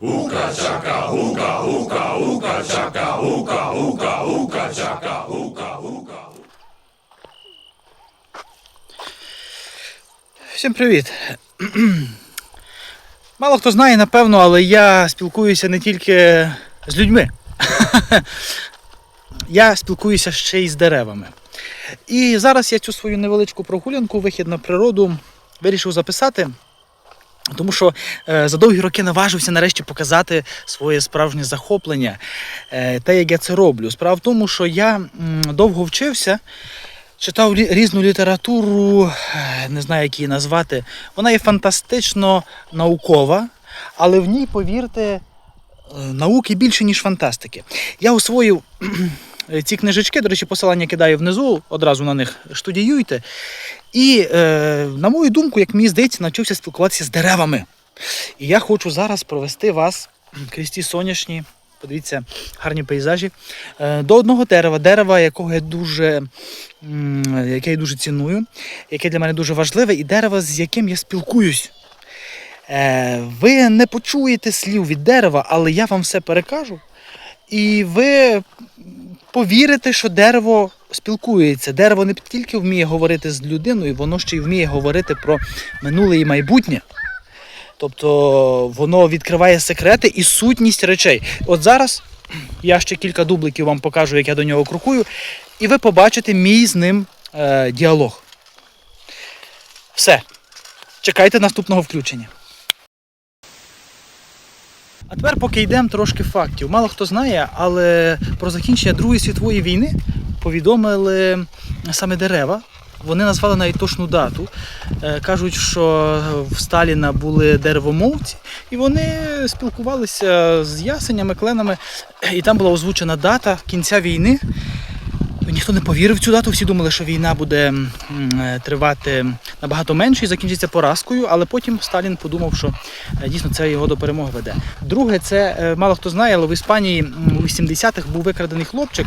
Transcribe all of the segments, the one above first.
Uka chaka, uka, uka, uka chaka, uka, uka, uka chaka, uka, uka. Всім привіт! Мало хто знає, напевно, але я спілкуюся не тільки з людьми. Я спілкуюся ще й з деревами. І зараз я цю свою невеличку прогулянку, вихід на природу, вирішив записати. Тому що е, за довгі роки наважився нарешті показати своє справжнє захоплення, е, те, як я це роблю. Справа в тому, що я довго вчився, читав рі- різну літературу, е, не знаю, як її назвати. Вона є фантастично наукова, але в ній, повірте, науки більше, ніж фантастики. Я освоїв ці книжечки, до речі, посилання кидаю внизу, одразу на них штудіюйте. І, е, на мою думку, як мені здається, навчився спілкуватися з деревами. І я хочу зараз провести вас крізь ті сонячні, подивіться, гарні пейзажі, е, до одного дерева, дерева, якого я дуже, яке я дуже ціную, яке для мене дуже важливе, і дерева, з яким я спілкуюсь. Е, Ви не почуєте слів від дерева, але я вам все перекажу. І ви повірите, що дерево спілкується. Дерево не тільки вміє говорити з людиною, воно ще й вміє говорити про минуле і майбутнє. Тобто воно відкриває секрети і сутність речей. От зараз я ще кілька дубликів вам покажу, як я до нього крокую, і ви побачите мій з ним е, діалог. Все. Чекайте наступного включення. А тепер, поки йдемо трошки фактів. Мало хто знає, але про закінчення Другої світової війни повідомили саме дерева. Вони назвали навіть точну дату. Е, Кажуть, що в Сталіна були деревомовці, і вони спілкувалися з ясенями, кленами, і там була озвучена дата кінця війни. Ніхто не повірив в цю дату, всі думали, що війна буде е, тривати набагато менше і закінчиться поразкою, але потім Сталін подумав, що е, дійсно це його до перемоги веде. Друге, це е, мало хто знає, але в Іспанії у 80-х був викрадений хлопчик,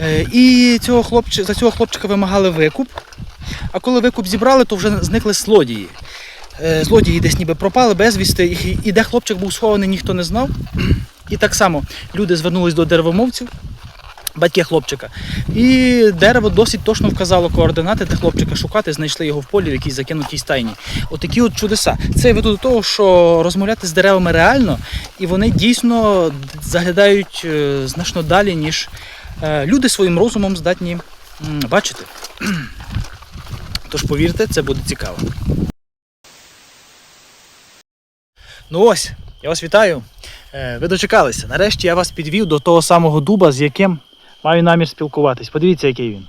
е, і цього хлопчика, за цього хлопчика вимагали викуп. А коли викуп зібрали, то вже зникли злодії. Злодії десь ніби пропали безвісти, і де хлопчик був схований, ніхто не знав. І так само люди звернулись до деревомовців, батьки хлопчика. І дерево досить точно вказало координати, де хлопчика шукати, знайшли його в полі в якійсь закинутій стайні. Отакі от чудеса. Це я веду до того, що розмовляти з деревами реально, і вони дійсно заглядають е, значно далі, ніж е, люди своїм розумом здатні бачити. Тож повірте, це буде цікаво. Ну ось, я вас вітаю. Е, Ви дочекалися. Нарешті я вас підвів до того самого дуба, з яким маю намір спілкуватись. Подивіться, який він.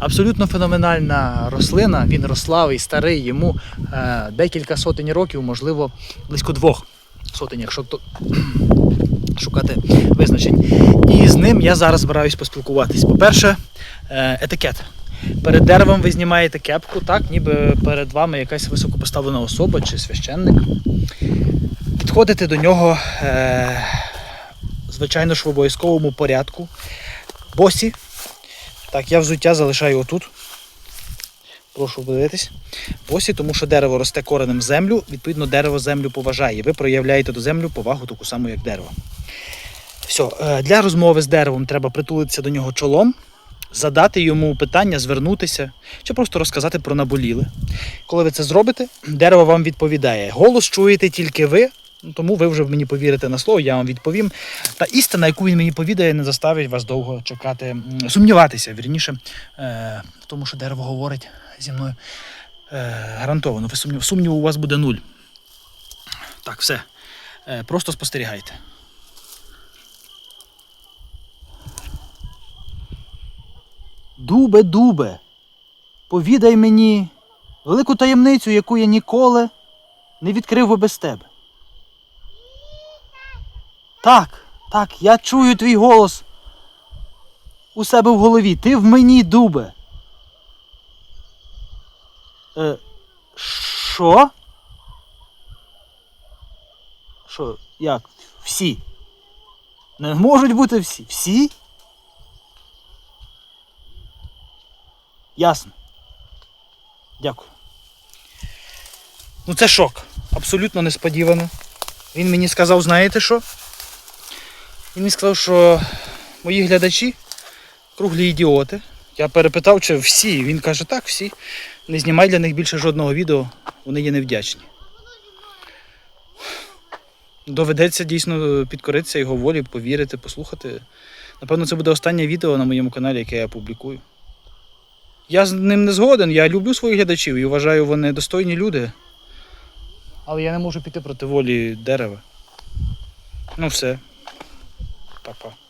Абсолютно феноменальна рослина. Він рославий, старий, йому е, декілька сотень років, можливо, близько двох сотень, якщо то шукати визначень. І з ним я зараз збираюсь поспілкуватись. По-перше, е, етикет. Перед деревом ви знімаєте кепку, так, ніби перед вами якась високопоставлена особа чи священник. Підходите до нього, е, звичайно ж, в обов'язковому порядку. Босі. Так, я взуття залишаю отут. Прошу подивитись. Босі, тому що дерево росте коренем в землю, відповідно, дерево землю поважає. Ви проявляєте до землю повагу таку саму, як дерево. Все, для розмови з деревом треба притулитися до нього чолом, задати йому питання, звернутися чи просто розказати про наболіле. Коли ви це зробите, дерево вам відповідає. Голос чуєте тільки ви, тому ви вже мені повірите на слово, я вам відповім. Та істина, яку він мені повідає, не заставить вас довго чекати, сумніватися, вірніше, е, в тому, що дерево говорить зі мною. Е, гарантовано, ви сумнів, сумніву у вас буде нуль. Так, все. Е, просто спостерігайте. Дубе, дубе, повідай мені велику таємницю, яку я ніколи не відкрив би без тебе. Так, так, я чую твій голос у себе в голові. Ти в мені, дубе. Е, що? Що, як? Всі? Не можуть бути всі. Всі? Ясно. Дякую. Ну це шок. абсолютно несподівано. Він мені сказав, знаєте що? Він мені сказав, що мої глядачі круглі ідіоти. Я перепитав, чи всі. Він каже, так, всі. Не знімай для них більше жодного відео, вони є невдячні. Доведеться дійсно підкоритися його волі, повірити, послухати. Напевно, це буде останнє відео на моєму каналі, яке я публікую. Я з ним не згоден, я люблю своїх глядачів і вважаю, вони достойні люди. Але я не можу піти проти волі дерева. Ну все. pa, pa.